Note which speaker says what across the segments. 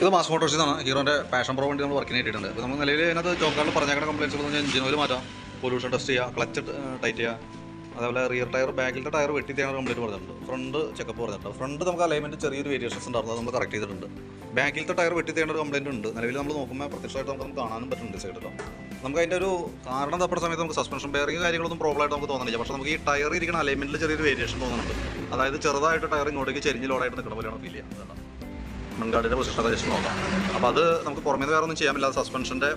Speaker 1: ഇത് മാസ് മോട്ടോഴ്സിൽ നിന്നാണ് ഹീറോന്റെ passion pro വണ്ടി നമ്മൾ വർക്കിന് കിട്ടിയിട്ടുണ്ട് അപ്പോൾ നമ്മൾ നിലവിൽ അതിനകത്ത് ചോക്കാളിൽ പറഞ്ഞേക്കുന്ന കംപ്ലൈൻസ് എന്ന് പറഞ്ഞാൽ എഞ്ചിൻ ഓയിൽ മാറ്റാം പൊല്യൂഷൻ ടെസ്റ്റ് ചെയ്യുക ക്ലച്ച് ടൈറ്റ് ചെയ്യുക അതേപോലെ റിയർ ടയർ ബാക്കിലത്തെ ടയർ വെട്ടി തേയാണ് കംപ്ലീറ്റ് പറഞ്ഞിട്ടുണ്ട്. ഫ്രണ്ട് ചെക്കപ്പ് പറഞ്ഞിട്ടുണ്ട്. ഫ്രണ്ട് നമുക്ക് അലൈൻമെന്റ് ചെറിയൊരു വേരിയേഷൻസ് ഉണ്ടായിരുന്നു. നമ്മൾ കറക്റ്റ് ചെയ്തിട്ടുണ്ട്. ബാക്കിലത്തെ ടയർ വെട്ടി തേണ്ട ഒരു കംപ്ലൈന്റ് ഉണ്ട്. നിലവിൽ നമ്മൾ നോക്കുമ്പോൾ പ്രത്യക്ഷമായിട്ട് നമുക്ക് കാണാനും പറ്റുന്നുണ്ട് സൈഡിലോ നമുക്ക് അതിന്റെ ഒരു കാരണം തപ്പുന്ന സമയത്ത് നമുക്ക് സസ്പെൻഷൻ ബെയറിംഗ് കാര്യങ്ങളൊന്നും പ്രോബ്ലം ആയിട്ട് നമുക്ക് തോന്നുന്നില്ല പക്ഷേ നമുക്ക് ഈ ടയർ ഇരിക്കുന്ന അലൈൻമെന്റിൽ ചെറിയൊരു വേരിയേഷൻ തോന്നുന്നുണ്ട് അതായത് ചെറുതായിട്ട് ടയർ ഇങ്ങോട്ടേക്ക് ചെരിഞ്ഞ് ലോഡായിട്ട് നിൽക്കുന്ന പോലെയാണ് ഫീൽ ചെയ്യുന്നത്. മൺകാടിന്റെ ജസ്റ്റ് നോക്കാം. അപ്പോൾ അത് നമുക്ക് പുറമേ വേറെ ഒന്നും ചെയ്യാൻ പറ്റില്ല സസ്പെൻഷന്റെ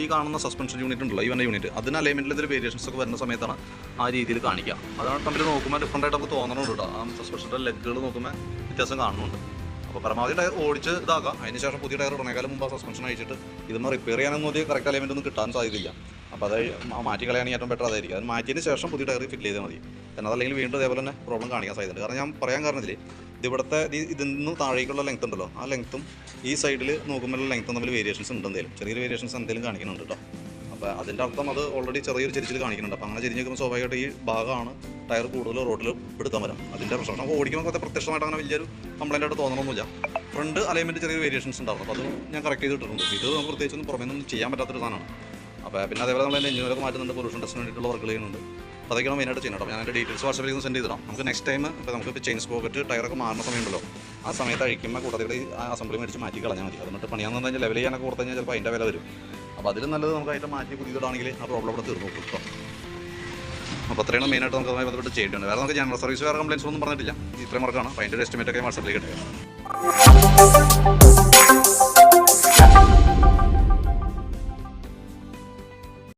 Speaker 1: ഈ കാണുന്ന സസ്പെൻഷൻ യൂണിറ്റ് ഉണ്ടല്ലോ ഈ വന്ന യൂണിറ്റ് അതിന് അലൈൻമെന്റിൽ ഇതിൽ വേരിയേഷൻസ് ഒക്കെ വരുന്ന സമയത്താണ് ആ രീതിയിൽ കാണിക്കുക. അതാണ് തമ്മിൽ നോക്കുമ്പോൾ ഡിഫറന്റ് ആയിട്ട് നമുക്ക് തോന്നണുണ്ട് കേട്ടോ ആ സസ്പെൻഷന്റെ ലെഗുകൾ നോക്കുമ്പോൾ വ്യത്യാസം കാണുന്നുണ്ട്. അപ്പോൾ പരമാവധി ടയർ ഓടിച്ച് ഇതാക്കാം. അതിന് ശേഷം പുതിയ ടയർ ഇടണേക്കാളും മുമ്പ് ആ സസ്പെൻഷൻ അയച്ചിട്ട് ഇതൊന്ന് റിപ്പയർ ചെയ്യാനൊന്നും ഒരു കറക്റ്റ് അലൈൻമെന്റ് ഒന്നും കിട്ടാൻ സാധ്യതയില്ല. അപ്പോൾ അത് മാറ്റി കളയാണെങ്കിൽ ഏറ്റവും ബെറ്റർ അതായിരിക്കും അത് മാറ്റിയതിന് ശേഷം പുതിയ ടയർ ഫിറ്റ് ചെയ്താൽ മതി. എന്നതല്ലെങ്കിൽ വീണ്ടും ഇതേപോലെ തന്നെ പ്രോബ്ലം കാണിക്കാൻ സാധ്യതയുണ്ട്. കാരണം ഞാൻ പറയാൻ കാരണത്തിൽ ഇത് ഇവിടുത്തെ ഇതിൽ നിന്ന് താഴേക്കുള്ള ലെങ്ത് ഉണ്ടല്ലോ. ആ ലെങ്ത്തും ഈ സൈഡിൽ നോക്കുമ്പോൾ ലെങ്ത്തും തമ്മിൽ വേരിയേഷൻസ് ഉണ്ട് എന്തെങ്കിലും ചെറിയൊരു വേരിയേഷൻസ് എന്തെങ്കിലും കാണിക്കുന്നുണ്ട് കേട്ടോ അപ്പോൾ അതിന്റെ അർത്ഥം അത് ഓൾറെഡി ചെറിയൊരു ചെരിച്ചിൽ കാണിക്കുന്നുണ്ട്. അപ്പോൾ അങ്ങനെ ചെരിഞ്ഞ് നോക്കുമ്പോൾ സ്വാഭാവികമായിട്ട് ഈ ഭാഗമാണ് ടയർ കൂടുതൽ റോഡിൽ എടുക്കാൻ വരാം. അതിന്റെ പ്രശ്നം. അപ്പോൾ ഓടിക്കുമ്പോൾ പ്രത്യക്ഷമായിട്ട് അങ്ങനെ വലിയൊരു കംപ്ലൈന്റ് ആയിട്ട് തോന്നണമെന്നില്ല ഫ്രണ്ട് അലൈൻമെന്റ് ചെറിയ വേരിയേഷൻസ് ഉണ്ടായിരുന്നു. അപ്പോൾ അത് ഞാൻ കറക്റ്റ് ചെയ്തിട്ടുണ്ട് ഇത് നമുക്ക് പ്രത്യേകിച്ചൊന്നും പുറമേ നിന്നും ചെയ്യാൻ പറ്റാത്തൊരു സാധനമാണ്. അപ്പോൾ പിന്നെ അതേപോലെ നമ്മൾ എഞ്ചിനൊക്കെ മാറ്റുന്നുണ്ട്. പൊല്യൂഷൻ ടെസ്റ്റിന് വേണ്ടിയിട്ടുള്ള വർക്കുകൾ ചെയ്യുന്നുണ്ട്. അപ്പോൾ അതൊക്കെയാണ് മെയിനായിട്ട് ചെയ്യണം ഞാൻ എന്റെ ഡീറ്റെയിൽസ് വാട്സപ്പിൽ ഒന്ന് സെൻഡ് ചെയ്തിടാം നമുക്ക് നെക്സ്റ്റ് ടൈം ഇപ്പോൾ നമുക്ക് ഇപ്പോൾ ചെയിൻ സ്പോക്കറ്റ് ടയറൊക്കെ മാറുന്ന സമയമുണ്ടല്ലോ ആ സമയത്ത് അഴിക്കുമ്പോൾ കൂട്ടത്തിൽ ആ അസംബ്ലി മേടിച്ച് മാറ്റി കളഞ്ഞാൽ മതി. അതുകൊണ്ട് പണിയാന്ന് കഴിഞ്ഞാൽ ലെവൽ ചെയ്യാനൊക്കെ കൊടുത്തു കഴിഞ്ഞാൽ ചിലപ്പോൾ അതിന്റെ വില വരും. അപ്പോൾ അതിലും നല്ലത് നമുക്ക് അതിന്റെ മാറ്റി പുതിയതാണെങ്കിൽ ആ പ്രോബ്ലം അവിടെ തീർന്നു കിട്ടും. അപ്പോൾ അത്രയാണ് മെയിനായിട്ട് നമുക്ക് അതുമായി ബന്ധപ്പെട്ട് ചെയ്യേണ്ടത്. വേറെ നമുക്ക് ജനറൽ സർവീസ് വേറെ കംപ്ലൈൻസ് ഒന്നും പറഞ്ഞിട്ടില്ല. ഇത്രയും വർക്കാണ് അപ്പോൾ അതിന്റെ എസ്റ്റിമേറ്റ് ഒക്കെ വാട്സപ്പിലേക്ക് ഇട്ടേക്കാം.